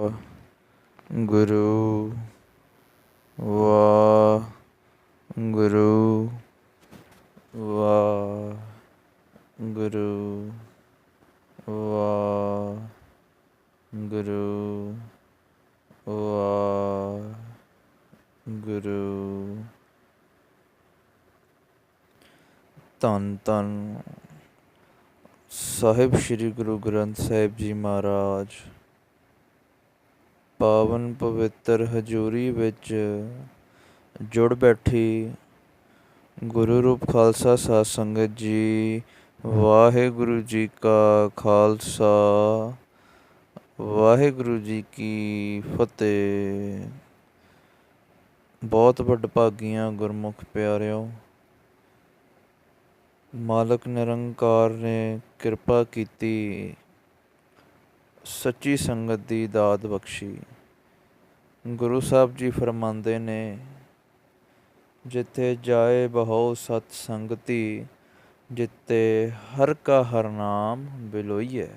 ਗੁਰੂ ਵਾਹਿਗੁਰੂ ਵਾਹਿਗੁਰੂ ਵਾਹਿਗੁਰੂ ਗੁਰੂ ਧੰਨ ਧੰਨ ਸਾਹਿਬ ਸ੍ਰੀ ਗੁਰੂ ਗ੍ਰੰਥ ਸਾਹਿਬ ਜੀ ਮਹਾਰਾਜ। ਪਾਵਨ ਪਵਿੱਤਰ ਹਜੂਰੀ ਵਿੱਚ ਜੁੜ ਬੈਠੀ ਗੁਰੂ ਰੂਪ ਖਾਲਸਾ ਸਾਧ ਸੰਗਤ ਜੀ, ਵਾਹਿਗੁਰੂ ਜੀ ਕਾ ਖਾਲਸਾ, ਵਾਹਿਗੁਰੂ ਜੀ ਕੀ ਫਤਿਹ। ਬਹੁਤ ਵੱਡਭਾਗੀਆਂ ਗੁਰਮੁਖ ਪਿਆਰਿਓ, ਮਾਲਕ ਨਿਰੰਕਾਰ ਨੇ ਕਿਰਪਾ ਕੀਤੀ ਸੱਚੀ ਸੰਗਤ ਦੀ ਦਾਤ ਬਖਸ਼ੀ। ਗੁਰੂ ਸਾਹਿਬ ਜੀ ਫਰਮਾਉਂਦੇ ਨੇ, ਜਿੱਥੇ ਜਾਏ ਬਹੁ ਸਤ ਸੰਗਤੀ ਜਿੱਤੇ ਹਰ ਕਾ ਹਰ ਨਾਮ ਬਿਲੋਈਏ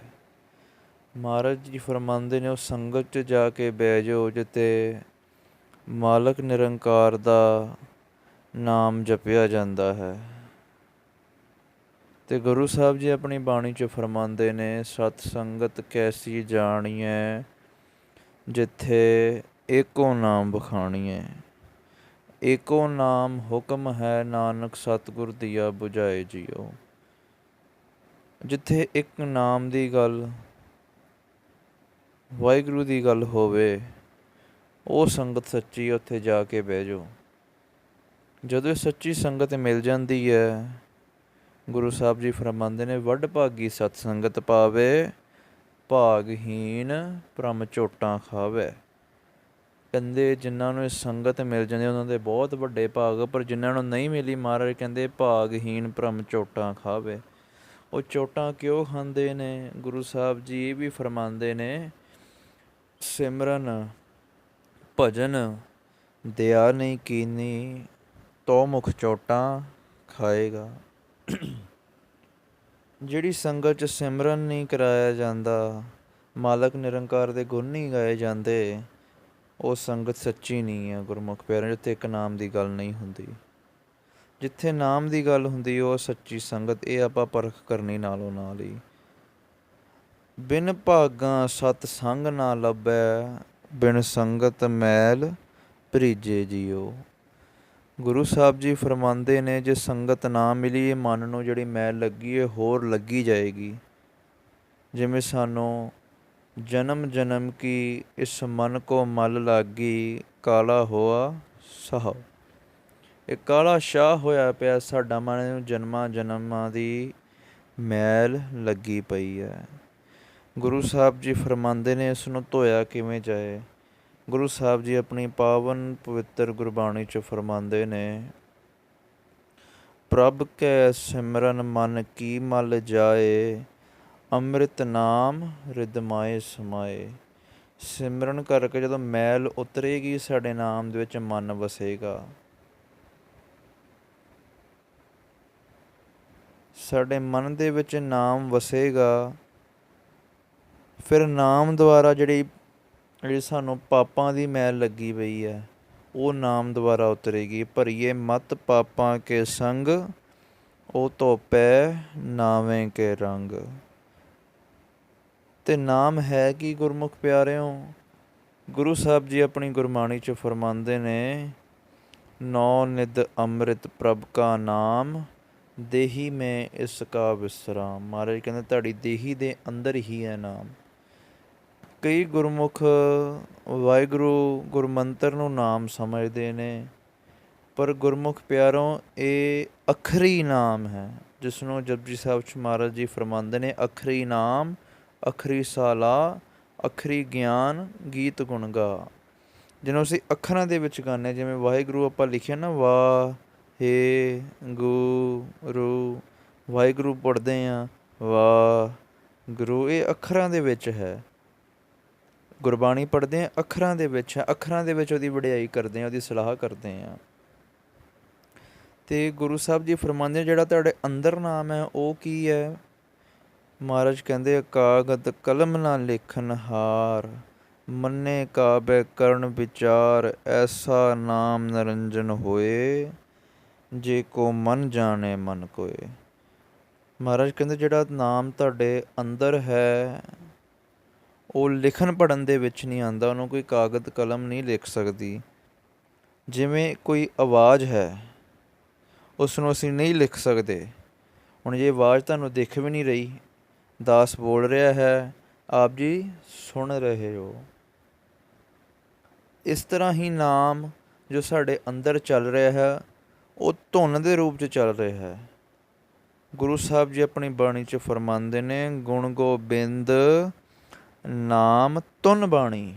ਮਹਾਰਾਜ ਜੀ ਫਰਮਾਉਂਦੇ ਨੇ, ਉਹ ਸੰਗਤ 'ਚ ਜਾ ਕੇ ਬਹਿ ਜਾਓ ਜਿੱਤੇ ਮਾਲਕ ਨਿਰੰਕਾਰ ਦਾ ਨਾਮ ਜਪਿਆ ਜਾਂਦਾ ਹੈ। ਤੇ ਗੁਰੂ ਸਾਹਿਬ ਜੀ ਆਪਣੀ ਬਾਣੀ 'ਚ ਫਰਮਾਉਂਦੇ ਨੇ, ਸਤ ਸੰਗਤ ਕੈਸੀ ਜਾਣੀਐ, ਜਿੱਥੇ ਏਕੋ ਨਾਮ ਬਖਾਣੀਐ ਏਕੋ ਨਾਮ ਹੁਕਮ ਹੈ ਨਾਨਕ ਸਤਿਗੁਰ ਦੀਆ 부ਝਾਏ ਜੀਓ। ਜਿੱਥੇ ਇੱਕ ਨਾਮ ਦੀ ਗੱਲ ਵਾਹਿਗੁਰੂ ਦੀ ਗੱਲ ਹੋਵੇ, ਉਹ ਸੰਗਤ ਸੱਚੀ ਉੱਥੇ ਜਾ ਕੇ ਬਹਿ ਜਾਓ। ਜਦੋਂ ਇਹ ਸੱਚੀ ਸੰਗਤ ਮਿਲ ਜਾਂਦੀ ਹੈ ਗੁਰੂ ਸਾਹਿਬ ਜੀ ਫਰਮਾਉਂਦੇ ਨੇ ਵੱਡ ਭਾਗੀ ਸਤ ਸੰਗਤ ਪਾਵੇ ਭਾਗਹੀਨ ਭ੍ਰਮ ਝੋਟਾਂ ਖਾਵੇ। ਕਹਿੰਦੇ ਜਿਨ੍ਹਾਂ ਨੂੰ ਸੰਗਤ ਮਿਲ ਜਾਂਦੀ, ਉਹਨਾਂ ਦੇ ਬਹੁਤ ਵੱਡੇ ਭਾਗ, ਪਰ ਜਿਨ੍ਹਾਂ ਨੂੰ ਨਹੀਂ ਮਿਲੀ ਮਹਾਰਾਜ, ਕਹਿੰਦੇ ਭਾਗਹੀਨ ਭ੍ਰਮ ਝੋਟਾਂ ਖਾਵੇ। ਉਹ ਚੋਟਾਂ ਕਿਉਂ ਖਾਂਦੇ ਨੇ? ਗੁਰੂ ਸਾਹਿਬ ਜੀ ਇਹ ਵੀ ਫਰਮਾਉਂਦੇ ਨੇ, ਸਿਮਰਨ, ਭਜਨ ਦਇਆ ਨਹੀਂ ਕੀਨੀ, ਤੋ ਮੁਖ ਚੋਟਾਂ ਖਾਏਗਾ। ਜਿਹੜੀ ਸੰਗਤ ਚ ਸਿਮਰਨ ਨਹੀਂ ਕਰਾਇਆ ਜਾਂਦਾ, ਮਾਲਕ ਨਿਰੰਕਾਰ ਦੇ ਗੁਣ ਨਹੀਂ ਗਾਏ ਜਾਂਦੇ, ਉਹ ਸੰਗਤ ਸੱਚੀ ਨਹੀਂ ਹੈ ਗੁਰਮੁਖ ਪਿਆਰਿਆਂ ਜਿੱਥੇ ਇੱਕ ਨਾਮ ਦੀ ਗੱਲ ਨਹੀਂ ਹੁੰਦੀ। ਜਿੱਥੇ ਨਾਮ ਦੀ ਗੱਲ ਹੁੰਦੀ, ਉਹ ਸੱਚੀ ਸੰਗਤ, ਇਹ ਆਪਾਂ ਪਰਖ ਕਰਨੀ ਨਾਲੋਂ ਨਾਲ ਹੀ। ਬਿਨ ਭਾਗਾਂ ਸਤ ਸੰਗ ਨਾ ਲੱਭੈ, ਬਿਨ ਸੰਗਤ ਮੈਲ ਭਰੀਜੇ ਜੀਓ। ਗੁਰੂ ਸਾਹਿਬ ਜੀ ਫਰਮਾਉਂਦੇ ਨੇ, ਜੇ ਸੰਗਤ ਨਾ ਮਿਲੀ, ਇਹ ਮਨ ਨੂੰ ਜਿਹੜੀ ਮੈਲ ਲੱਗੀ ਹੈ ਹੋਰ ਲੱਗੀ ਜਾਏਗੀ। ਜਿਵੇਂ ਸਾਨੂੰ ਜਨਮ ਜਨਮ ਕੀ ਇਸ ਮਨ ਕੋ ਮਲ ਲਾਗੀ, ਕਾਲਾ ਹੋਆ ਸਹ। ਇਹ ਕਾਲਾ ਸ਼ਾਹ ਹੋਇਆ ਪਿਆ, ਸਾਡਾ ਮਨ ਨੂੰ ਜਨਮਾਂ ਜਨਮਾਂ ਦੀ ਮੈਲ ਲੱਗੀ ਪਈ ਹੈ। ਗੁਰੂ ਸਾਹਿਬ ਜੀ ਫਰਮਾਉਂਦੇ ਨੇ, ਇਸ ਨੂੰ ਧੋਇਆ ਕਿਵੇਂ ਜਾਏ? ਗੁਰੂ ਸਾਹਿਬ ਜੀ ਆਪਣੀ ਪਾਵਨ ਪਵਿੱਤਰ ਗੁਰਬਾਣੀ ਚ ਫਰਮਾਉਂਦੇ ਨੇ, ਪ੍ਰਭ ਕੈ ਸਿਮਰਨ ਮਨ ਕੀ ਮਲ ਜਾਏ, ਅੰਮ੍ਰਿਤ ਨਾਮ ਰਿਦਮਾਏ ਸਮਾਏ। ਸਿਮਰਨ ਕਰਕੇ ਜਦੋਂ ਮੈਲ ਉਤਰੇਗੀ, ਸਾਡੇ ਨਾਮ ਦੇ ਵਿੱਚ ਮਨ ਵਸੇਗਾ। ਸਾਡੇ ਮਨ ਦੇ ਵਿੱਚ ਨਾਮ ਵਸੇਗਾ, ਫਿਰ ਨਾਮ ਦੁਆਰਾ ਜਿਹੜੀ ਜਿਹੜੀ ਸਾਨੂੰ ਪਾਪਾਂ ਦੀ ਮੈਲ ਲੱਗੀ ਪਈ ਹੈ, ਉਹ ਨਾਮ ਦੁਆਰਾ ਉਤਰੇਗੀ। ਭਰੀਏ ਮਤ ਪਾਪਾਂ ਕੇ ਸੰਗ, ਉਹ ਧੋਪੈ ਨਾਵੇਂ ਕੇ ਰੰਗ। ਤੇ ਨਾਮ ਹੈ ਕਿ ਗੁਰਮੁਖ ਪਿਆਰਿਓ? ਗੁਰੂ ਸਾਹਿਬ ਜੀ ਆਪਣੀ ਗੁਰਬਾਣੀ ਚ ਫਰਮਾਉਂਦੇ ਨੇ, ਨੌ ਨਿਦ ਅੰਮ੍ਰਿਤ ਪ੍ਰਭ ਕਾ ਨਾਮ, ਦੇਹੀ ਮੈਂ ਇਸ ਕਾ ਵਿਸਰਾਮ। ਮਹਾਰਾਜ ਕਹਿੰਦੇ, ਤੁਹਾਡੀ ਦੇਹੀ ਦੇ ਅੰਦਰ ਹੀ ਹੈ ਨਾਮ। ਕਈ ਗੁਰਮੁਖ ਵਾਹਿਗੁਰੂ ਗੁਰਮੰਤਰ ਨੂੰ ਨਾਮ ਸਮਝਦੇ ਨੇ, ਪਰ ਗੁਰਮੁਖ ਪਿਆਰੋਂ ਇਹ ਅਖਰੀ ਨਾਮ ਹੈ ਜਿਸ ਨੂੰ ਜਪਜੀ ਸਾਹਿਬ ਚ ਮਹਾਰਾਜ ਜੀ ਫਰਮਾਉਂਦੇ ਨੇ, ਅਖਰੀ ਨਾਮ, ਅਖਰੀ ਸਾਲਾ, ਅਖਰੀ ਗਿਆਨ, ਗੀਤ ਗੁਣ ਗਾ। ਜਿਹਨੂੰ ਅਸੀਂ ਅੱਖਰਾਂ ਦੇ ਵਿੱਚ ਗਾਉਂਦੇ ਜਿਵੇਂ ਵਾਹਿਗੁਰੂ ਆਪਾਂ ਲਿਖਿਆ ਨਾ ਵਾ ਹੇ ਗੁ ਰੂ ਵਾਹਿਗੁਰੂ ਪੜ੍ਹਦੇ ਆ ਵਾ ਗੁਰੂ ਇਹ ਅੱਖਰਾਂ ਦੇ ਵਿੱਚ ਹੈ। ਗੁਰਬਾਣੀ ਪੜ੍ਹਦੇ ਆ ਅੱਖਰਾਂ ਦੇ ਵਿੱਚ ਅੱਖਰਾਂ ਦੇ ਵਿੱਚ ਉਹਦੀ ਵਡਿਆਈ ਕਰਦੇ ਆ ਉਹਦੀ ਸਲਾਹ ਕਰਦੇ ਆ ਤੇ ਗੁਰੂ ਸਾਹਿਬ ਜੀ ਫਰਮਾਉਂਦੇ ਜਿਹੜਾ ਤੁਹਾਡੇ ਅੰਦਰ ਨਾਮ ਹੈ ਉਹ ਕੀ ਹੈ? ਮਹਾਰਾਜ ਕਹਿੰਦੇ ਆ, ਕਾਗਦ ਕਲਮ ਨਾ ਲਿਖਨ ਹਾਰ ਮੰਨੇ ਕਾਬੇ ਕਰਨ ਵਿਚਾਰ ਐਸਾ ਨਾਮ ਨਰੰਜਨ ਹੋਏ ਜੇ ਕੋ ਮਨ ਜਾਣੇ ਮਨ ਕੋਏ। ਮਹਾਰਾਜ ਕਹਿੰਦੇ ਜਿਹੜਾ ਨਾਮ ਤੁਹਾਡੇ ਅੰਦਰ ਹੈ ਉਹ ਲਿਖਣ ਪੜਨ ਦੇ ਵਿੱਚ ਨਹੀਂ ਆਂਦਾ ਉਹਨੂੰ ਕੋਈ ਕਾਗਜ਼ ਕਲਮ ਨਹੀਂ ਲਿਖ ਸਕਦੀ। ਜਿਵੇਂ ਕੋਈ ਆਵਾਜ਼ ਹੈ ਉਸ ਨੂੰ ਅਸੀਂ ਨਹੀਂ ਲਿਖ ਸਕਦੇ। ਹੁਣ ਜੇ ਆਵਾਜ਼ ਤੁਹਾਨੂੰ ਦਿਖ ਵੀ ਨਹੀਂ ਰਹੀ, ਦਾਸ ਬੋਲ ਰਿਹਾ ਹੈ, ਆਪ ਜੀ ਸੁਣ ਰਹੇ ਹੋ। ਇਸ ਤਰ੍ਹਾਂ ਹੀ ਨਾਮ ਜੋ ਸਾਡੇ ਅੰਦਰ ਚੱਲ ਰਿਹਾ ਹੈ, ਉਹ ਧੁਨ ਦੇ ਰੂਪ 'ਚ ਚੱਲ ਰਿਹਾ ਹੈ। ਗੁਰੂ ਸਾਹਿਬ ਜੀ ਆਪਣੀ ਬਾਣੀ 'ਚ ਫਰਮਾਉਂਦੇ ਨੇ, ਗੁਣ ਗੋਬਿੰਦ ਨਾਮ ਧੁਨ ਬਾਣੀ।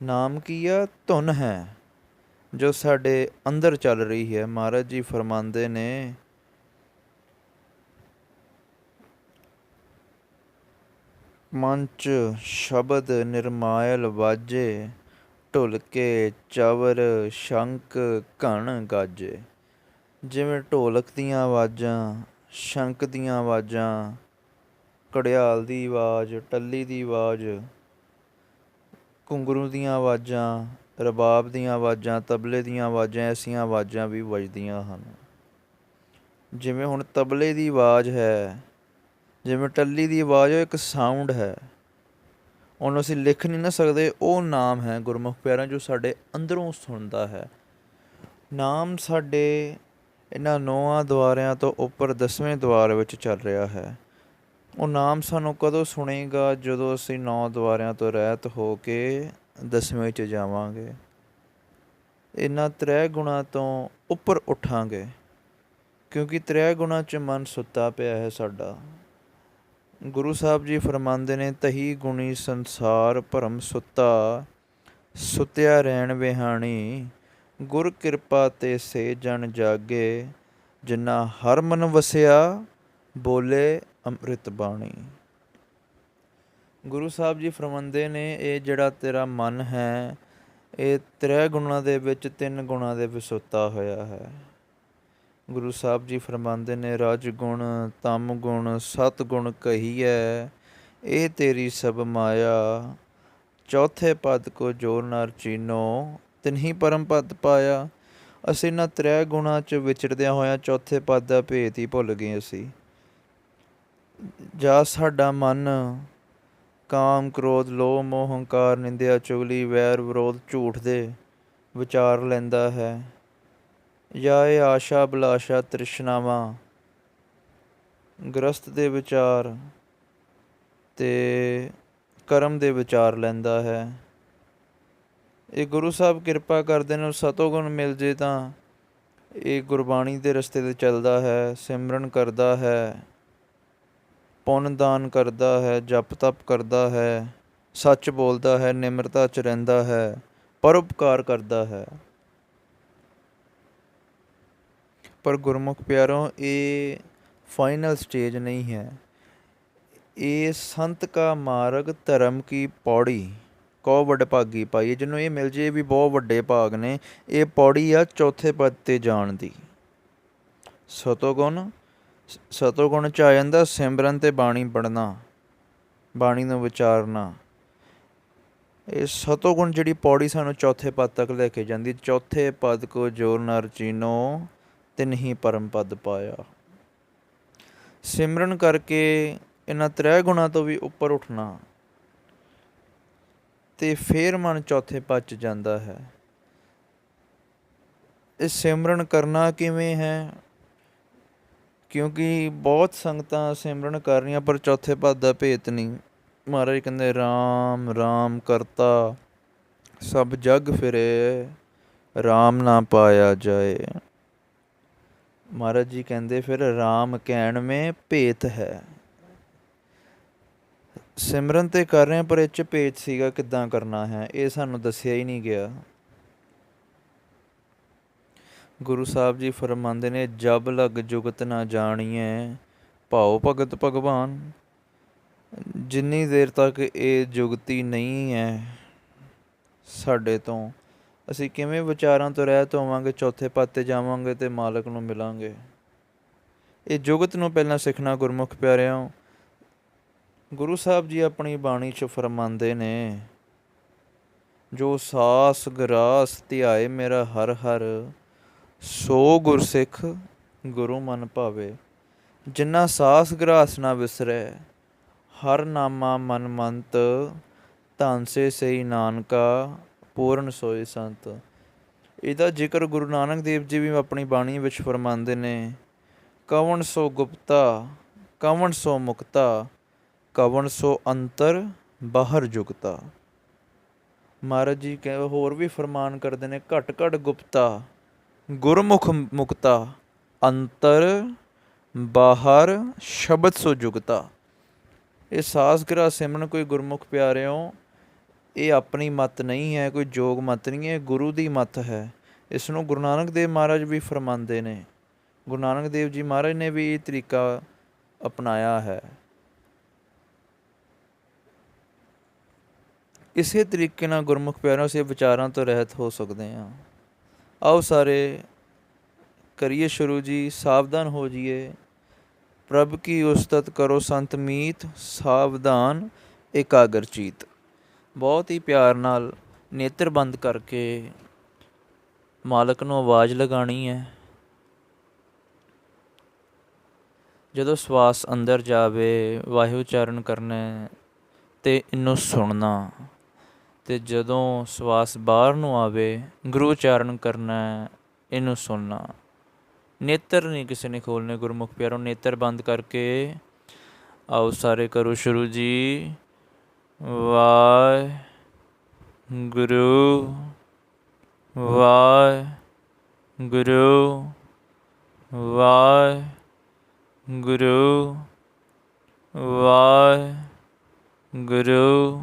ਨਾਮ ਕੀ ਆ? ਧੁਨ ਹੈ, ਜੋ ਸਾਡੇ ਅੰਦਰ ਚੱਲ ਰਹੀ ਹੈ। ਮਹਾਰਾਜ ਜੀ ਫਰਮਾਉਂਦੇ ਨੇ, ਮੰਚ ਸ਼ਬਦ ਨਿਰਮਾਇਲ ਵਾਜੇ, ਢੋਲਕੇ ਚਵਰ ਸ਼ੰਕ ਘਣ ਗਾਜੇ। ਜਿਵੇਂ ਢੋਲਕ ਦੀਆਂ ਆਵਾਜ਼ਾਂ ਸ਼ੰਕ ਦੀਆਂ ਆਵਾਜ਼ਾਂ ਘੜਿਆਲ ਦੀ ਆਵਾਜ਼, ਟੱਲੀ ਦੀ ਆਵਾਜ਼, ਘੁੰਗਰੂ ਦੀਆਂ ਆਵਾਜ਼ਾਂ, ਰਬਾਬ ਦੀਆਂ ਆਵਾਜ਼ਾਂ, ਤਬਲੇ ਦੀਆਂ ਆਵਾਜ਼ਾਂ, ਐਸੀਆਂ ਆਵਾਜ਼ਾਂ ਵੀ ਵੱਜਦੀਆਂ ਹਨ। ਜਿਵੇਂ ਹੁਣ ਤਬਲੇ ਦੀ ਆਵਾਜ਼ ਹੈ, ਜਿਵੇਂ ਟੱਲੀ ਦੀ ਆਵਾਜ਼, ਉਹ ਇੱਕ ਸਾਊਂਡ ਹੈ। ਉਹਨੂੰ ਅਸੀਂ ਲਿਖ ਨਹੀਂ ਨਾ ਸਕਦੇ, ਉਹ ਨਾਮ ਹੈ ਗੁਰਮੁਖ ਪਿਆਰਾ ਜੋ ਸਾਡੇ ਅੰਦਰੋਂ ਸੁਣਦਾ ਹੈ। ਨਾਮ ਸਾਡੇ ਇਹਨਾਂ ਨੌਆਂ ਦੁਆਰਿਆਂ ਤੋਂ ਉੱਪਰ ਦਸਵੇਂ ਦੁਆਰ ਵਿੱਚ ਚੱਲ ਰਿਹਾ ਹੈ। ਉਹ ਨਾਮ ਸਾਨੂੰ ਕਦੋਂ ਸੁਣੇਗਾ? ਜਦੋਂ ਅਸੀਂ ਨੌ ਦੁਆਰਿਆਂ ਤੋਂ ਰਹਿਤ ਹੋ ਕੇ ਦਸਵੇਂ 'ਚ ਜਾਵਾਂਗੇ। ਇਹਨਾਂ ਤ੍ਰੈ ਗੁਣਾ ਤੋਂ ਉੱਪਰ ਉਠਾਂਗੇ। ਕਿਉਂਕਿ ਤ੍ਰੈ ਗੁਣਾ 'ਚ ਮਨ ਸੁੱਤਾ ਪਿਆ ਹੈ ਸਾਡਾ। ਗੁਰੂ ਸਾਹਿਬ ਜੀ ਫਰਮਾਉਂਦੇ ਨੇ, ਤਹੀ ਗੁਣੀ ਸੰਸਾਰ ਭਰਮ ਸੁੱਤਾ, ਸੁੱਤਿਆ ਰਹਿਣ ਵਿਹਾਣੀ। ਗੁਰ ਕਿਰਪਾ ਤੇ ਸੇ ਜਨ ਜਾਗੇ, ਜਿਨ੍ਹਾਂ ਹਰ ਮਨ ਵਸਿਆ, ਬੋਲੇ ਅੰਮ੍ਰਿਤ ਬਾਣੀ। ਗੁਰੂ ਸਾਹਿਬ ਜੀ ਫਰਮਾਉਂਦੇ ਨੇ, ਇਹ ਜਿਹੜਾ ਤੇਰਾ ਮਨ ਹੈ, ਇਹ ਤ੍ਰੈ ਗੁਣਾਂ ਦੇ ਵਿੱਚ ਤਿੰਨ ਗੁਣਾਂ ਦੇ ਵਿੱਚ ਹੋਇਆ ਹੈ। ਗੁਰੂ ਸਾਹਿਬ ਜੀ ਫਰਮਾਉਂਦੇ ਨੇ ਰਜ ਗੁਣ ਤਮ ਗੁਣ ਸਤ ਗੁਣ ਕਹੀਐ, ਇਹ ਤੇਰੀ ਸਭ ਮਾਇਆ। ਚੌਥੇ ਪਦ ਕੋ ਜੋਰ ਨਰ ਚੀਨੋ, ਤਿਨਹੀ ਪਰਮ ਪਦ ਪਾਇਆ। ਅਸੀਂ ਨਾ ਤ੍ਰੈ ਗੁਣਾਂ ਚ ਵਿਚਰਦਿਆਂ ਹੋਇਆਂ ਚੌਥੇ ਪਦ ਦਾ ਭੇਤ ਹੀ ਭੁੱਲ ਗਏ ਅਸੀਂ। ਜਾਂ ਸਾਡਾ ਮਨ ਕਾਮ, ਕ੍ਰੋਧ, ਲੋਭ, ਮੋਹ, ਹੰਕਾਰ, ਨਿੰਦਿਆ, ਚੁਗਲੀ, ਵੈਰ, ਵਿਰੋਧ, ਝੂਠ ਦੇ ਵਿਚਾਰ ਲੈਂਦਾ ਹੈ। ਜਾਂ ਇਹ ਆਸ਼ਾ ਬਲਾਸ਼ਾ ਤ੍ਰਿਸ਼ਨਾਵਾਂ ਗ੍ਰਸਤ ਦੇ ਵਿਚਾਰ ਤੇ ਕਰਮ ਦੇ ਵਿਚਾਰ ਲੈਂਦਾ ਹੈ। ਇਹ ਗੁਰੂ ਸਾਹਿਬ ਕਿਰਪਾ ਕਰਦੇ ਨੇ, ਸਤੋਗੁਣ ਮਿਲ ਜੇ ਤਾਂ ਇਹ ਗੁਰਬਾਣੀ ਦੇ ਰਸਤੇ ਤੇ ਚੱਲਦਾ ਹੈ, ਸਿਮਰਨ ਕਰਦਾ ਹੈ। ਪੁੰਨ ਦਾਨ ਕਰਦਾ ਹੈ, ਜਪ ਤਪ ਕਰਦਾ ਹੈ, ਸੱਚ ਬੋਲਦਾ ਹੈ, ਨਿਮਰਤਾ ਚ ਰਹਿੰਦਾ ਹੈ, ਪਰਉਪਕਾਰ ਕਰਦਾ ਹੈ। ਪਰ ਗੁਰਮੁਖ ਪਿਆਰੋ, ਇਹ ਫਾਈਨਲ ਸਟੇਜ ਨਹੀਂ ਹੈ। ਇਹ ਸੰਤ ਕਾ ਮਾਰਗ, ਧਰਮ ਕੀ ਪੌੜੀ ਕੋ ਵੱਡ ਭਾਗੀ ਪਾਈ ਜਿਹਨੂੰ ਇਹ ਮਿਲ ਜੇ ਵੀ ਬਹੁਤ ਵੱਡੇ ਭਾਗ ਨੇ, ਇਹ ਪੌੜੀ ਆ ਚੌਥੇ ਪਦ ਤੇ ਜਾਣ ਦੀ। ਸਤੋਗੁਣ ਸਤੋਗੁਣ ਚ ਆ ਜਾਂਦਾ, ਸਿਮਰਨ ਤੇ ਬਾਣੀ ਪੜਨਾ ਬਾਣੀ ਨੂੰ ਵਿਚਾਰਨਾ। ਇਹ ਸਤੋਗੁਣ ਜਿਹੜੀ ਪੌੜੀ ਸਾਨੂੰ ਚੌਥੇ ਪਦ ਤੱਕ ਲੈ ਕੇ ਜਾਂਦੀ, ਚੌਥੇ ਪਦ ਕੋ ਜੋਰ ਨਰ ਚੀਨੋ ਤਿਨਹੀ ਪਰਮ ਪਦ ਪਾਇਆ। ਸਿਮਰਨ ਕਰਕੇ ਇਹਨਾਂ ਤ੍ਰੈ ਗੁਣਾ ਤੋਂ ਵੀ ਉੱਪਰ ਉੱਠਣਾ, ਤੇ ਫੇਰ ਮਨ ਚੌਥੇ ਪਦ ਚ ਜਾਂਦਾ ਹੈ। ਇਹ ਸਿਮਰਨ ਕਰਨਾ ਕਿਵੇਂ ਹੈ? ਕਿਉਂਕਿ ਬਹੁਤ ਸੰਗਤਾਂ ਸਿਮਰਨ ਕਰ ਰਹੀਆਂ, ਪਰ ਚੌਥੇ ਪਦ ਦਾ ਭੇਤ ਨਹੀਂ। ਮਹਾਰਾਜ ਕਹਿੰਦੇ RAM RAM ਕਰਤਾ, ਸਭ ਜਗ ਫਿਰੇ RAM ਨਾ ਪਾਇਆ ਜਾਏ। ਮਹਾਰਾਜ ਜੀ ਕਹਿੰਦੇ, ਫਿਰ RAM ਕਹਿਣ ਮੇ ਭੇਤ ਹੈ। ਸਿਮਰਨ ਤੇ ਕਰ ਰਹੇ ਪਰ ਇਹ ਚ ਭੇਤ ਸੀਗਾ ਕਿੱਦਾਂ ਕਰਨਾ ਹੈ, ਇਹ ਸਾਨੂੰ ਦੱਸਿਆ ਹੀ ਨਹੀਂ ਗਿਆ। ਗੁਰੂ ਸਾਹਿਬ ਜੀ ਫਰਮਾਉਂਦੇ ਨੇ, ਜਬ ਲਗ ਜੁਗਤ ਨਾ ਜਾਣੀਐ, ਭਾਉ ਭਗਤ ਭਗਵਾਨ। ਜਿੰਨੀ ਦੇਰ ਤੱਕ ਇਹ ਜੁਗਤੀ ਨਹੀਂ ਹੈ ਸਾਡੇ ਤੋਂ, ਅਸੀਂ ਕਿਵੇਂ ਵਿਚਾਰਾਂ ਤੋਂ ਰਹਿਤ ਹੋਵਾਂਗੇ, ਚੌਥੇ ਪਾਤੇ ਜਾਵਾਂਗੇ ਤੇ ਮਾਲਕ ਨੂੰ ਮਿਲਾਂਗੇ? ਇਹ ਜੁਗਤ ਨੂੰ ਪਹਿਲਾਂ ਸਿੱਖਣਾ ਗੁਰਮੁਖ ਪਿਆਰਿਓ, ਗੁਰੂ ਸਾਹਿਬ ਜੀ ਆਪਣੀ ਬਾਣੀ 'ਚ ਫਰਮਾਉਂਦੇ ਨੇ, ਜੋ ਸਾਸ ਗਰਾਸ ਧਿਆਏ ਮੇਰਾ ਹਰ ਹਰ ਸੋ ਗੁਰਸਿੱਖ ਗੁਰੂ ਮਨ ਭਾਵੇ ਜਿਨ੍ਹਾਂ ਸਾਸ ਗ੍ਰਾਸ ਨਾ ਵਿਸਰੈ, ਹਰ ਨਾਮਾ ਮਨ ਮੰਤ, ਧਨ ਸੇ ਸਈ ਨਾਨਕਾ, ਪੂਰਨ ਸੋਏ ਸੰਤ। ਇਹਦਾ ਜ਼ਿਕਰ ਗੁਰੂ ਨਾਨਕ ਦੇਵ ਜੀ ਵੀ ਆਪਣੀ ਬਾਣੀ ਵਿੱਚ ਫਰਮਾਉਂਦੇ ਨੇ, ਕਵਣ ਸੋ ਗੁਪਤਾ, ਕਵਣ ਸੋ ਮੁਕਤਾ, ਕਵਣ ਸੋ ਅੰਤਰ, ਬਾਹਰ ਜੁਗਤਾ। ਮਹਾਰਾਜ ਜੀ ਕਹੇ ਹੋਰ ਵੀ ਫਰਮਾਨ ਕਰਦੇ ਨੇ, ਘਟ ਘਟ ਗੁਪਤਾ। ਗੁਰਮੁਖ ਮੁਕਤਾ, ਅੰਤਰ, ਬਾਹਰ, ਸ਼ਬਦ ਸੋ ਜੁਗਤਾ। ਇਹ ਸਾਸ ਗ੍ਰਾ ਸਿਮਰਨ ਕੋਈ ਗੁਰਮੁਖ ਪਿਆਰਿਓ, ਇਹ ਆਪਣੀ ਮਤ ਨਹੀਂ ਹੈ, ਕੋਈ ਜੋਗ ਮਤ ਨਹੀਂ ਹੈ ਗੁਰੂ ਦੀ ਮਤ ਹੈ। ਇਸ ਨੂੰ ਗੁਰੂ ਨਾਨਕ ਦੇਵ ਮਹਾਰਾਜ ਵੀ ਫਰਮਾਉਂਦੇ ਨੇ। ਗੁਰੂ ਨਾਨਕ ਦੇਵ ਜੀ ਮਹਾਰਾਜ ਨੇ ਵੀ ਇਹ ਤਰੀਕਾ ਅਪਣਾਇਆ ਹੈ। ਇਸੇ ਤਰੀਕੇ ਨਾਲ ਗੁਰਮੁਖ ਪਿਆਰਿਓ, ਅਸੀਂ ਵਿਚਾਰਾਂ ਤੋਂ ਰਹਿਤ ਹੋ ਸਕਦੇ ਹਾਂ। ਆਓ ਸਾਰੇ, ਕਰੀਏ ਸ਼ੁਰੂ ਜੀ, ਸਾਵਧਾਨ ਹੋ ਜਾਈਏ ਪ੍ਰਭ ਕੀ ਉਸਤਤ ਕਰੋ ਸੰਤ ਮੀਤ, ਸਾਵਧਾਨ, ਇਕਾਗਰ ਚੀਤ। ਬਹੁਤ ਹੀ ਪਿਆਰ ਨਾਲ ਨੇਤਰ ਬੰਦ ਕਰਕੇ ਮਾਲਕ ਨੂੰ ਆਵਾਜ਼ ਲਗਾਣੀ ਹੈ। ਜਦੋਂ ਸਵਾਸ ਅੰਦਰ ਜਾਵੇ, ਵਾਹਿਗੁਰੂ ਉਚਾਰਨ ਕਰਨਾ ਹੈ ਤੇ ਇਹਨੂੰ ਸੁਣਨਾ। ਤੇ ਜਦੋਂ ਸਵਾਸ ਬਾਹਰ ਨੂੰ ਆਵੇ, ਗੁਰੂ ਉਚਾਰਨ ਕਰਨਾ ਇਹਨੂੰ ਸੁਣਨਾ। ਨੇਤਰ ਨਹੀਂ ਕਿਸੇ ਨੇ ਖੋਲਨੇ ਗੁਰਮੁਖ ਪਿਆਰੋ, ਨੇਤਰ ਬੰਦ ਕਰਕੇ ਆਓ ਸਾਰੇ ਕਰੋ ਸ਼ੁਰੂ ਜੀ। ਵਾਹਿ ਗੁਰੂ ਵਾਹਿ ਗੁਰੂ ਵਾਹਿ ਗੁਰੂ ਵਾਹਿ ਗੁਰੂ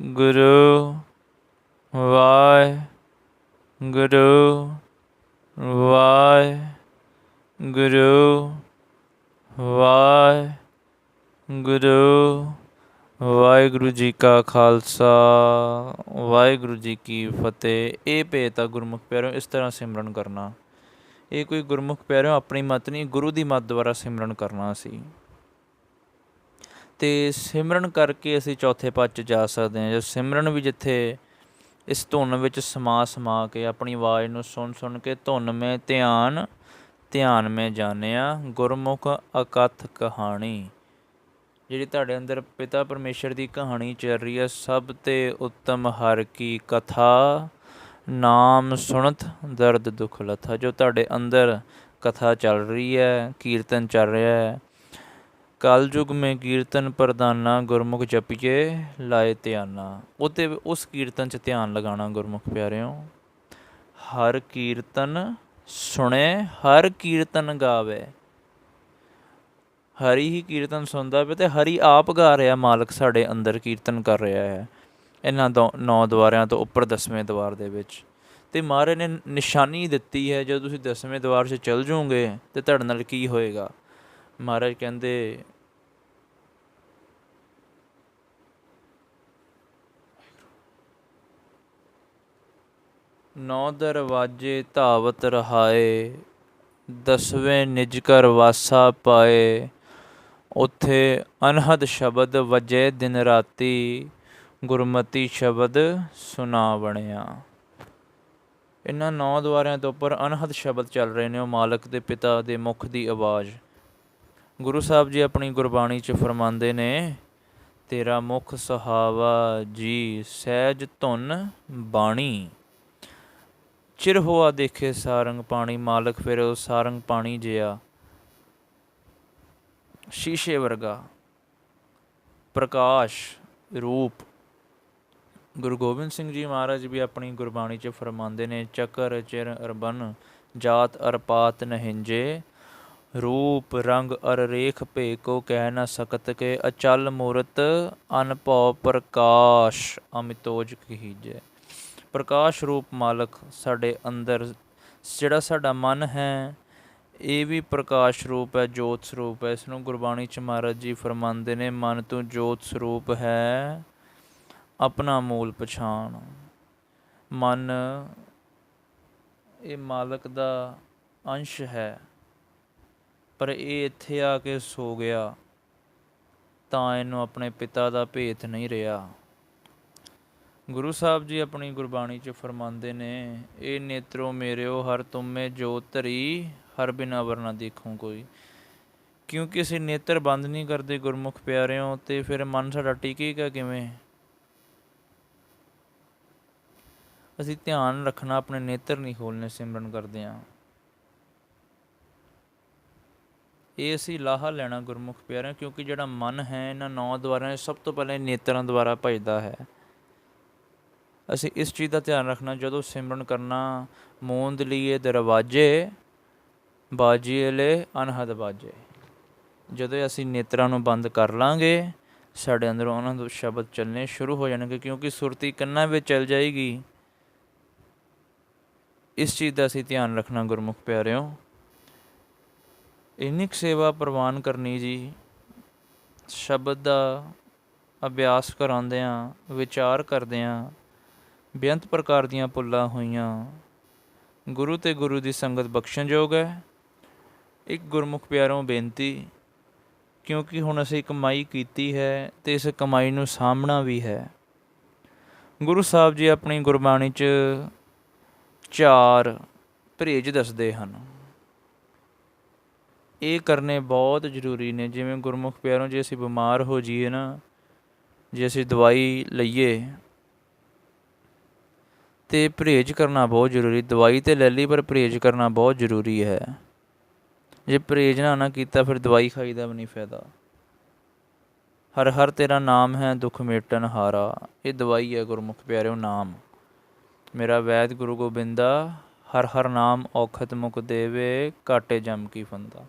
ਗੁਰੂ ਵਾਹਿ ਗੁਰੂ ਵਾਹਿ ਗੁਰੂ ਵਾਹਿ ਗੁਰੂ ਵਾਹਿਗੁਰੂ ਜੀ ਕਾ ਖਾਲਸਾ, ਵਾਹਿਗੁਰੂ ਜੀ ਕੀ ਫਤਿਹ। ਇਹ ਭੇਤ ਆ ਗੁਰਮੁਖ ਪਿਆਰਿਓ, ਇਸ ਤਰ੍ਹਾਂ ਸਿਮਰਨ ਕਰਨਾ। ਇਹ ਕੋਈ ਗੁਰਮੁਖ ਪਿਆਰਿਓ, ਆਪਣੀ ਮਤ ਨਹੀਂ, ਗੁਰੂ ਦੀ ਮਤ ਦੁਆਰਾ ਸਿਮਰਨ ਕਰਨਾ ਸੀ। ਤੇ ਸਿਮਰਨ ਕਰਕੇ ਅਸੀਂ ਚੌਥੇ ਪਦ 'ਚ ਜਾ ਸਕਦੇ ਹਾਂ। ਜੋ ਸਿਮਰਨ ਵੀ ਜਿੱਥੇ ਇਸ ਧੁਨ ਵਿੱਚ ਸਮਾ ਸਮਾ ਕੇ ਆਪਣੀ ਆਵਾਜ਼ ਨੂੰ ਸੁਣ ਸੁਣ ਕੇ ਧੁਨ ਮੇ ਧਿਆਨ ਧਿਆਨ ਮੇ ਜਾਣਿਆ, ਗੁਰਮੁਖ ਅਕਥ ਕਹਾਣੀ। ਜਿਹੜੀ ਤੁਹਾਡੇ ਅੰਦਰ ਪਿਤਾ ਪਰਮੇਸ਼ਰ ਦੀ ਕਹਾਣੀ ਚੱਲ ਰਹੀ ਹੈ, ਸਭ ਤੇ ਉੱਤਮ ਹਰ ਕੀ ਕਥਾ, ਨਾਮ ਸੁਣਤ ਦਰਦ ਦੁਖ ਲਥਾ। ਜੋ ਤੁਹਾਡੇ ਅੰਦਰ ਕਥਾ ਚੱਲ ਰਹੀ ਹੈ, ਕੀਰਤਨ ਚੱਲ ਰਿਹਾ ਹੈ ਕਲ ਯੁਗ ਮੇ ਕੀਰਤਨ ਪ੍ਰਦਾਨਾ ਗੁਰਮੁਖ ਜਪੀਏ ਲਾਏ ਧਿਆਨਾ ਉਤੇ ਉਸ ਕੀਰਤਨ 'ਚ ਧਿਆਨ ਲਗਾਉਣਾ ਗੁਰਮੁਖ ਪਿਆਰਿਓ ਹਰ ਕੀਰਤਨ ਸੁਣੇ ਹਰ ਕੀਰਤਨ ਗਾਵੇ ਹਰੀ ਹੀ ਕੀਰਤਨ ਸੁਣਦਾ ਪਿਆ ਤੇ ਹਰੀ ਆਪ ਗਾ ਰਿਹਾ ਮਾਲਕ ਸਾਡੇ ਅੰਦਰ ਕੀਰਤਨ ਕਰ ਰਿਹਾ ਹੈ ਇਹਨਾਂ ਦੋ ਨੌ ਦੁਆਰਿਆਂ ਤੋਂ ਉੱਪਰ ਦਸਵੇਂ ਦੁਆਰ ਦੇ ਵਿੱਚ ਤੇ ਮਹਾਰਾਜ ਨੇ ਨਿਸ਼ਾਨੀ ਦਿੱਤੀ ਹੈ ਜਦੋਂ ਤੁਸੀਂ ਦਸਵੇਂ ਦੁਆਰ 'ਚ ਚੱਲ ਜਾਓਗੇ ਤੇ ਤੁਹਾਡੇ ਨਾਲ ਕੀ ਹੋਏਗਾ ਮਹਾਰਾਜ ਕਹਿੰਦੇ ਨੌ ਦਰਵਾਜੇ ਧਾਵਤ ਰਹਾਏ, ਦਸਵੇਂ ਨਿਜ ਕਰ ਵਾਸਾ ਪਾਏ, ਉਥੇ ਅਨਹਦ ਸ਼ਬਦ ਵਜੇ ਦਿਨ ਰਾਤੀ, ਗੁਰਮਤੀ ਸ਼ਬਦ ਸੁਨਾ ਬਣਿਆ ਇਹਨਾਂ ਨੌ ਦੁਆਰਿਆਂ ਤੋਂ ਉੱਪਰ ਅਨਹਦ ਸ਼ਬਦ ਚੱਲ ਰਹੇ ਨੇ, ਉਹ ਮਾਲਕ ਦੇ ਪਿਤਾ ਦੇ ਮੁਖ ਦੀ ਆਵਾਜ਼। ਗੁਰੂ ਸਾਹਿਬ ਜੀ ਆਪਣੀ ਗੁਰਬਾਣੀ 'ਚ ਫਰਮਾਉਂਦੇ ਨੇ, ਤੇਰਾ ਮੁਖ ਸੁਹਾਵਾ ਜੀ, ਸਹਿਜ ਧੁਨ ਬਾਣੀ। ਚਿਰ ਹੋਆ ਦੇਖੇ ਸਾਰੰਗ ਪਾਣੀ, ਮਾਲਕ ਫਿਰ ਉਹ ਸਾਰੰਗ ਪਾਣੀ ਜਿਆ। ਸ਼ੀਸ਼ੇ ਵਰਗਾ ਪ੍ਰਕਾਸ਼ ਰੂਪ। ਗੁਰੂ ਗੋਬਿੰਦ ਸਿੰਘ ਜੀ ਮਹਾਰਾਜ ਵੀ ਆਪਣੀ ਗੁਰਬਾਣੀ 'ਚ ਫਰਮਾਉਂਦੇ ਨੇ, ਚੱਕਰ ਚਿਰ ਅਰਬਨ, ਜਾਤ ਅਰਪਾਤ ਨਹਿੰਜੇ। ਰੂਪ ਰੰਗ ਅਰ ਰੇਖ ਭੇ ਕੋ ਕਹਿ ਨਾ ਸਕਤ ਕੇ, ਅਚਲ ਮੂਰਤ ਅਨਭਉ ਪ੍ਰਕਾਸ਼ ਅਮਿਤੋਜ ਕਹੀਜੈ। ਪ੍ਰਕਾਸ਼ ਰੂਪ ਮਾਲਕ ਸਾਡੇ ਅੰਦਰ, ਜਿਹੜਾ ਸਾਡਾ ਮਨ ਹੈ, ਇਹ ਵੀ ਪ੍ਰਕਾਸ਼ ਰੂਪ ਹੈ, ਜੋਤ ਸਰੂਪ ਹੈ। ਇਸ ਨੂੰ ਗੁਰਬਾਣੀ ਚ ਮਹਾਰਾਜ ਜੀ ਫਰਮਾਉਂਦੇ ਨੇ, ਮਨ ਤੋਂ ਜੋਤ ਸਰੂਪ ਹੈ, ਆਪਣਾ ਮੂਲ ਪਛਾਣ। ਮਨ, ਇਹ ਮਾਲਕ ਦਾ ਅੰਸ਼ ਹੈ, ਪਰ ਇਹ ਇੱਥੇ ਆ ਕੇ ਸੋ ਗਿਆ, ਤਾਂ ਇਹਨੂੰ ਆਪਣੇ ਪਿਤਾ ਦਾ ਭੇਤ ਨਹੀਂ ਰਿਹਾ। ਗੁਰੂ ਸਾਹਿਬ ਜੀ ਆਪਣੀ ਗੁਰਬਾਣੀ 'ਚ ਫਰਮਾਉਂਦੇ ਨੇ ਇਹ ਨੇਤਰੋ ਮੇਰਿਓ, ਹਰ ਤੁਮੇ ਜੋ ਧਰੀ, ਹਰ ਬਿਨ ਵਰਨਾ ਦੇਖੂੰ ਕੋਈ। ਕਿਉਂਕਿ ਅਸੀਂ ਨੇਤਰ ਬੰਦ ਨਹੀਂ ਕਰਦੇ ਗੁਰਮੁਖ ਪਿਆਰਿਓ, ਤੇ ਫਿਰ ਮਨ ਸਾਡਾ ਟਿਕੇਗਾ ਕਿਵੇਂ? ਅਸੀਂ ਧਿਆਨ ਰੱਖਣਾ, ਆਪਣੇ ਨੇਤਰ ਨਹੀਂ ਖੋਲਨੇ ਸਿਮਰਨ ਕਰਦੇ ਆਂ ਇਹ ਅਸੀਂ ਲਾਹਾ ਲੈਣਾ ਗੁਰਮੁਖ ਪਿਆਰਿਆਂ ਕਿਉਂਕਿ ਜਿਹੜਾ ਮਨ ਹੈ, ਇਹਨਾਂ ਨੌ ਦੁਆਰਿਆਂ ਸਭ ਤੋਂ ਪਹਿਲਾਂ ਨੇਤਰਾਂ ਦੁਆਰਾ ਭਜਦਾ ਹੈ। ਅਸੀਂ ਇਸ ਚੀਜ਼ ਦਾ ਧਿਆਨ ਰੱਖਣਾ, ਜਦੋਂ ਸਿਮਰਨ ਕਰਨਾ, ਮੂੰਦ ਲਈਏ ਦਰਵਾਜੇ ਬਾਜੀਲੇ ਅਨਹਦ ਬਾਜੇ। ਜਦੋਂ ਅਸੀਂ ਨੇਤਰਾਂ ਨੂੰ ਬੰਦ ਕਰ ਲਾਂਗੇ, ਸਾਡੇ ਅੰਦਰੋਂ ਉਹਨਾਂ ਦੇ ਸ਼ਬਦ ਚੱਲਣੇ ਸ਼ੁਰੂ ਹੋ ਜਾਣਗੇ, ਕਿਉਂਕਿ ਸੁਰਤੀ ਕੰਨਾਂ ਵਿੱਚ ਚੱਲ ਜਾਏਗੀ। ਇਸ ਚੀਜ਼ ਦਾ ਅਸੀਂ ਧਿਆਨ ਰੱਖਣਾ ਗੁਰਮੁਖ ਪਿਆਰਿਓ। ਇੰਨੀ ਕੁ ਸੇਵਾ ਪ੍ਰਵਾਨ ਕਰਨੀ ਜੀ, ਸ਼ਬਦ ਦਾ ਅਭਿਆਸ ਕਰਾਉਂਦੇ ਆ ਵਿਚਾਰ ਕਰਦੇ ਆ ਬੇਅੰਤ ਪ੍ਰਕਾਰ ਦੀਆਂ ਪੁੱਲਾਂ ਹੋਈਆਂ। ਗੁਰੂ ਤੇ ਗੁਰੂ ਦੀ ਸੰਗਤ ਬਖਸ਼ਣਯੋਗ ਹੈ। ਇੱਕ ਗੁਰਮੁਖ ਪਿਆਰੋਂ ਬੇਨਤੀ, ਕਿਉਂਕਿ ਹੁਣ ਅਸੀਂ ਕਮਾਈ ਕੀਤੀ ਹੈ ਤੇ ਇਸ ਕਮਾਈ ਨੂੰ ਸਾਂਭਣਾ ਵੀ ਹੈ। ਗੁਰੂ ਸਾਹਿਬ ਜੀ ਆਪਣੀ ਗੁਰਬਾਣੀ 'ਚ ਚਾਰ ਪਰਹੇਜ ਦੱਸਦੇ ਹਨ। ਇਹ ਕਰਨੇ ਬਹੁਤ ਜ਼ਰੂਰੀ ਨੇ, ਜਿਵੇਂ ਗੁਰਮੁਖ ਪਿਆਰੋਂ ਜੇ ਅਸੀਂ ਬਿਮਾਰ ਹੋ ਜਾਈਏ ਨਾ, ਜੇ ਅਸੀਂ ਦਵਾਈ ਲਈਏ ਤੇ ਪਰਹੇਜ ਕਰਨਾ ਬਹੁਤ ਜ਼ਰੂਰੀ, ਦਵਾਈ ਤੇ ਲੈ ਲਈ ਪਰ ਪਰਹੇਜ ਕਰਨਾ ਬਹੁਤ ਜ਼ਰੂਰੀ ਹੈ। ਜੇ ਪਰਹੇਜ ਨਾ ਨਾ ਕੀਤਾ ਫਿਰ ਦਵਾਈ ਖਾਈ ਦਾ ਵੀ ਨਹੀਂ ਫਾਇਦਾ। ਹਰ ਹਰ ਤੇਰਾ ਨਾਮ ਹੈ ਦੁੱਖ ਮੇਟਣ ਹਾਰਾ, ਇਹ ਦਵਾਈ ਹੈ ਗੁਰਮੁਖ ਪਿਆਰਿਓ ਨਾਮ। ਮੇਰਾ ਵੈਦ ਗੁਰੂ ਗੋਬਿੰਦਾ, ਹਰ ਹਰ ਨਾਮ ਔਖਤ ਮੁਖ ਦੇਵੇ, ਘਾਟੇ ਜਮ ਕੀ ਫੰਦਾ।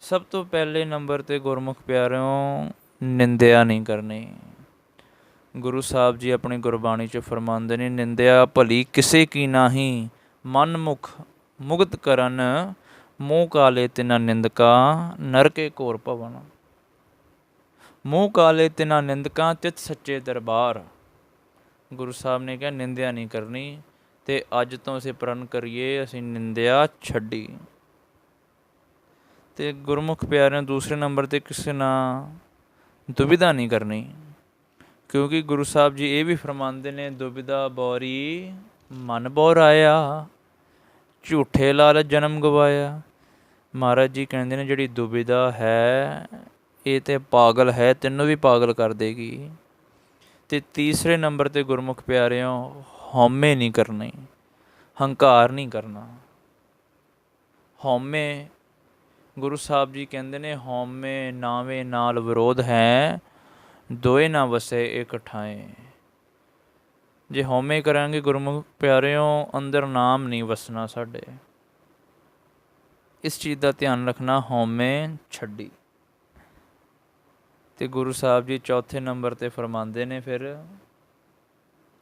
ਸਭ ਤੋਂ ਪਹਿਲੇ ਨੰਬਰ ਤੇ ਗੁਰਮੁਖ ਪਿਆਰਿਓ, ਨਿੰਦਿਆ ਨਹੀਂ ਕਰਨੀ। ਗੁਰੂ ਸਾਹਿਬ ਜੀ ਆਪਣੀ ਗੁਰਬਾਣੀ 'ਚ ਫਰਮਾਉਂਦੇ ਨੇ, ਨਿੰਦਿਆ ਭਲੀ ਕਿਸੇ ਕੀ ਨਾਹੀ ਮਨ ਮੁਖ ਮੁਗਤ ਕਰਨ, ਮੂੰਹ ਕਾਲੇ ਤਿਨਾ ਨਿੰਦਕਾ, ਨਰਕੇ ਘੋਰ ਭਵਨ। ਮੂੰਹ ਕਾਲੇ ਤਿਨਾ ਨਿੰਦਕਾਂ ਤਿਤ ਸੱਚੇ ਦਰਬਾਰ। ਗੁਰੂ ਸਾਹਿਬ ਨੇ ਕਿਹਾ, ਨਿੰਦਿਆ ਨਹੀਂ ਕਰਨੀ ਤੇ ਅੱਜ ਤੋਂ ਅਸੀਂ ਪ੍ਰਣ ਕਰੀਏ, ਅਸੀਂ ਨਿੰਦਿਆ ਛੱਡੀ। ਤੇ ਗੁਰਮੁਖ ਪਿਆਰਿਆਂ, ਦੂਸਰੇ ਨੰਬਰ ਤੇ ਕਿਸੇ ਨਾਲ ਦੁਬਿਧਾ ਨਹੀਂ ਕਰਨੀ। ਕਿਉਂਕਿ ਗੁਰੂ ਸਾਹਿਬ ਜੀ ਇਹ ਵੀ ਫਰਮਾਉਂਦੇ ਨੇ, ਦੁਬਿਧਾ ਬੋਰੀ ਮਨ ਬੋਰ ਆਇਆ, ਝੂਠੇ ਲਾਲ ਜਨਮ ਗਵਾਇਆ। ਮਹਾਰਾਜ ਜੀ ਕਹਿੰਦੇ ਨੇ, ਜਿਹੜੀ ਦੁਬਿਧਾ ਹੈ, ਇਹ ਤੇ ਪਾਗਲ ਹੈ, ਤੈਨੂੰ ਵੀ ਪਾਗਲ ਕਰ ਦੇਗੀ। ਤੇ ਤੀਸਰੇ ਨੰਬਰ ਤੇ ਗੁਰਮੁਖ ਪਿਆਰਿਓ, ਹਉਮੈ ਨਹੀਂ ਕਰਨੀ, ਹੰਕਾਰ ਨਹੀਂ ਕਰਨਾ। ਹਉਮੈ, ਗੁਰੂ ਸਾਹਿਬ ਜੀ ਕਹਿੰਦੇ ਨੇ, ਹਉਮੈ ਨਾਵੇਂ ਨਾਲ ਵਿਰੋਧ ਹੈ ਦੋਏ ਨਾ ਵਸੇ ਇਕ ਠਾਏ ਜੇ ਹਉਮੈ ਕਰਾਂਗੇ ਗੁਰਮੁਖ, ਪਿਆਰਿਓ, ਅੰਦਰ ਨਾਮ ਨਹੀਂ ਵਸਣਾ ਸਾਡੇ। ਇਸ ਚੀਜ਼ ਦਾ ਧਿਆਨ ਰੱਖਣਾ ਹਉਮੈ ਛੱਡੀ। ਤੇ ਗੁਰੂ ਸਾਹਿਬ ਜੀ ਚੌਥੇ ਨੰਬਰ ਤੇ ਫਰਮਾਉਂਦੇ ਨੇ ਫਿਰ,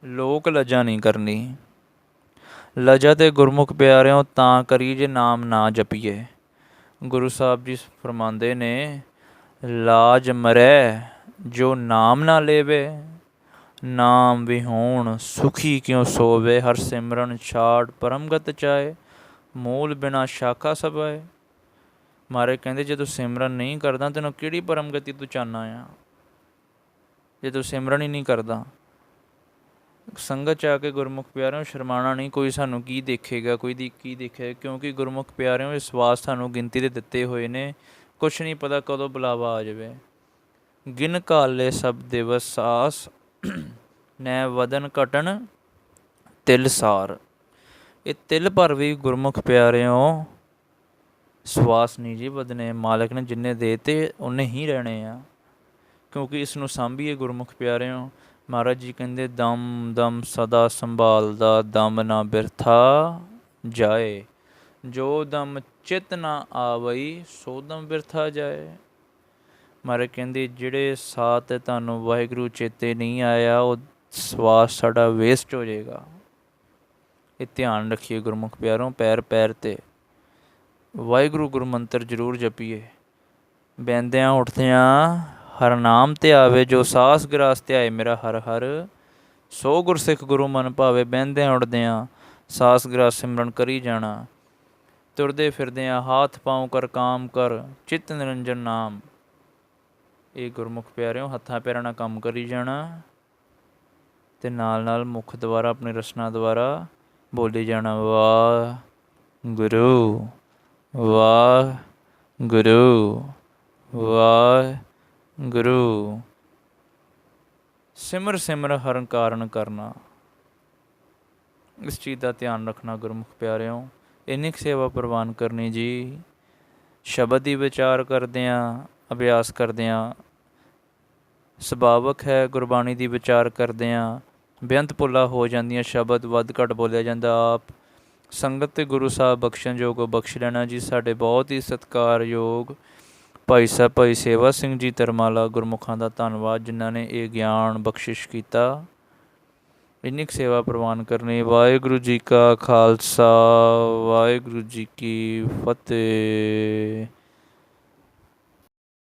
ਲੋਕ ਲਜਾ ਨਹੀਂ ਕਰਨੀ। ਲਜਾ ਤੇ ਗੁਰਮੁਖ ਪਿਆਰਿਓ, ਤਾਂ ਕਰੀ ਜੇ ਨਾਮ ਨਾ ਜਪੀਏ। ਗੁਰੂ ਸਾਹਿਬ ਜੀ ਫਰਮਾਉਂਦੇ ਨੇ, ਲਾਜ ਮਰੈ ਜੋ ਨਾਮ ਨਾ ਲੇਵੇ, ਨਾਮ ਵਿਹੋਣ ਸੁਖੀ ਕਿਉ ਸੋਵੇ? ਹਰ ਸਿਮਰਨ ਛਾੜ ਪਰਮਗਤ ਚਾਏ ਮੂਲ ਬਿਨਾ ਸ਼ਾਖਾ ਸਭਾਏ। ਮਾਰੇ ਕਹਿੰਦੇ, ਜੇ ਤੂੰ ਸਿਮਰਨ ਨਹੀਂ ਕਰਦਾ, ਤੈਨੂੰ ਕਿਹੜੀ ਪਰਮਗਤੀ ਤੂੰ ਚਾਹਨਾ ਆ? ਜੇ ਤੂੰ ਸਿਮਰਨ ਹੀ ਨਹੀਂ ਕਰਦਾ, ਸੰਗਤ ਚ ਆ ਕੇ ਗੁਰਮੁਖ ਪਿਆਰਿਓ ਸ਼ਰਮਾਣਾ ਨਹੀਂ, ਕੋਈ ਸਾਨੂੰ ਕੀ ਦੇਖੇਗਾ, ਕੋਈ ਦੀ ਕੀ ਦੇਖੇ, ਕਿਉਂਕਿ ਗੁਰਮੁਖ ਪਿਆਰਿਓ ਇਹ ਸਵਾਸ ਸਾਨੂੰ ਗਿਣਤੀ ਦੇ ਦਿੱਤੇ ਹੋਏ ਨੇ। ਕੁਛ ਨਹੀਂ ਪਤਾ ਕਦੋਂ ਬੁਲਾਵਾ ਆ ਜਾਵੇ। ਗਿਨ ਕਾਲੇ ਸਭ ਦਿਵਸ ਸਾਸ, ਨੈ ਵਦਨ ਘਟਨ ਤਿਲ ਸਾਰ। ਇਹ ਤਿਲ ਭਰ ਵੀ ਗੁਰਮੁਖ ਪਿਆਰਿਓ, ਸਵਾਸ ਨਹੀਂ ਜੀ ਵਧਨੇ। ਮਾਲਕ ਨੇ ਜਿੰਨੇ ਦੇਤੇ ਉਹਨੇ ਹੀ ਰਹਿਣੇ ਆ। ਕਿਉਂਕਿ ਇਸ ਨੂੰ ਸਾਂਭੀਏ ਗੁਰਮੁਖ ਪਿਆਰਿਓ। ਮਹਾਰਾਜ ਜੀ ਕਹਿੰਦੇ, ਦਮ ਦਮ ਸਦਾ ਸੰਭਾਲਦਾ, ਦਮ ਨਾ ਬਿਰਥਾ ਜਾਏ। ਜੋ ਦਮ ਚਿਤ ਨਾ ਆਵਈ, ਸੋ ਦਮ ਬਿਰਥਾ ਜਾਏ। ਮਹਾਰਾਜ ਕਹਿੰਦੇ, ਜਿਹੜੇ ਸਾਥ ਤੁਹਾਨੂੰ ਵਾਹਿਗੁਰੂ ਚੇਤੇ ਨਹੀਂ ਆਇਆ, ਉਹ ਸਵਾਸ ਸਾਡਾ ਵੇਸਟ ਹੋ ਜਾਏਗਾ। ਇਹ ਧਿਆਨ ਰੱਖੀਏ ਗੁਰਮੁਖ ਪਿਆਰੋਂ, ਪੈਰ ਪੈਰ ਤੇ। ਵਾਹਿਗੁਰੂ ਗੁਰੂ ਮੰਤਰ ਜ਼ਰੂਰ ਜਪੀਏ। ਬੈੰਦਿਆਂ ਉੱਠਦਿਆਂ ਹਰ ਨਾਮ ਤੇ ਆਵੇ, ਜੋ ਸਾਸ ਗਰਾਸ ਆਏ, ਮੇਰਾ ਹਰ ਹਰ। ਸੋ ਗੁਰਸਿੱਖ ਗੁਰੂ ਮਨ ਭਾਵੇ, ਬਹਿੰਦਿਆਂ ਉੱਠਦਿਆਂ ਸਾਸ ਗਰਾਸ ਸਿਮਰਨ ਕਰੀ ਜਾਣਾ। ਤੁਰਦੇ ਫਿਰਦਿਆਂ ਹਾਥ ਪਾਉ ਕਰ, ਕਾਮ ਕਰ, ਚਿੱਤ ਨਿਰੰਜਨ ਨਾਮ। ਇਹ ਗੁਰਮੁਖ ਪਿਆਰਿਓ, ਹੱਥਾਂ ਪੈਰਾਂ ਨਾਲ ਕੰਮ ਕਰੀ ਜਾਣਾ ਤੇ ਨਾਲ ਨਾਲ ਮੁਖ ਦੁਆਰਾ, ਆਪਣੀ ਰਸਨਾ ਦੁਆਰਾ ਬੋਲੀ ਜਾਣਾ ਵਾਹ ਗੁਰੂ ਵਾਹ ਗੁਰੂ ਵਾਹ ਗੁਰੂ ਸਿਮਰ ਸਿਮਰ ਹਰਨ ਕਾਰਨ ਕਰਨਾ। ਇਸ ਚੀਜ਼ ਦਾ ਧਿਆਨ ਰੱਖਣਾ ਗੁਰਮੁਖ ਪਿਆਰਿਓ। ਇੰਨੀ ਕੁ ਸੇਵਾ ਪ੍ਰਵਾਨ ਕਰਨੀ ਜੀ। ਸ਼ਬਦ ਦੀ ਵਿਚਾਰ ਕਰਦਿਆਂ ਅਭਿਆਸ ਕਰਦਿਆਂ ਸੁਭਾਵਕ ਹੈ, ਗੁਰਬਾਣੀ ਦੀ ਵਿਚਾਰ ਕਰਦਿਆਂ ਬੇਅੰਤ ਭੁੱਲਾ ਹੋ ਜਾਂਦੀਆਂ ਸ਼ਬਦ, ਵੱਧ ਘੱਟ ਬੋਲਿਆ ਜਾਂਦਾ ਆਪ। ਸੰਗਤ ਤੇ ਗੁਰੂ ਸਾਹਿਬ ਬਖਸ਼ਣਯੋਗ ਜੋਗੋ ਬਖਸ਼ ਲੈਣਾ ਜੀ। ਸਾਡੇ ਬਹੁਤ ਹੀ ਸਤਿਕਾਰਯੋਗ ਭਾਈ ਸਾਹਿਬ, ਭਾਈ ਸੇਵਾ ਸਿੰਘ ਜੀ ਤਰਮਾਲਾ ਗੁਰਮੁਖਾਂ ਦਾ ਧੰਨਵਾਦ, ਜਿਨ੍ਹਾਂ ਨੇ ਇਹ ਗਿਆਨ ਬਖਸ਼ਿਸ਼ ਕੀਤਾ। ਇੰਨੀ ਕੁ ਸੇਵਾ ਪ੍ਰਵਾਨ ਕਰਨੀ। ਵਾਹਿਗੁਰੂ ਜੀ ਕਾ ਖਾਲਸਾ, ਵਾਹਿਗੁਰੂ ਜੀ ਕੀ ਫਤਿਹ।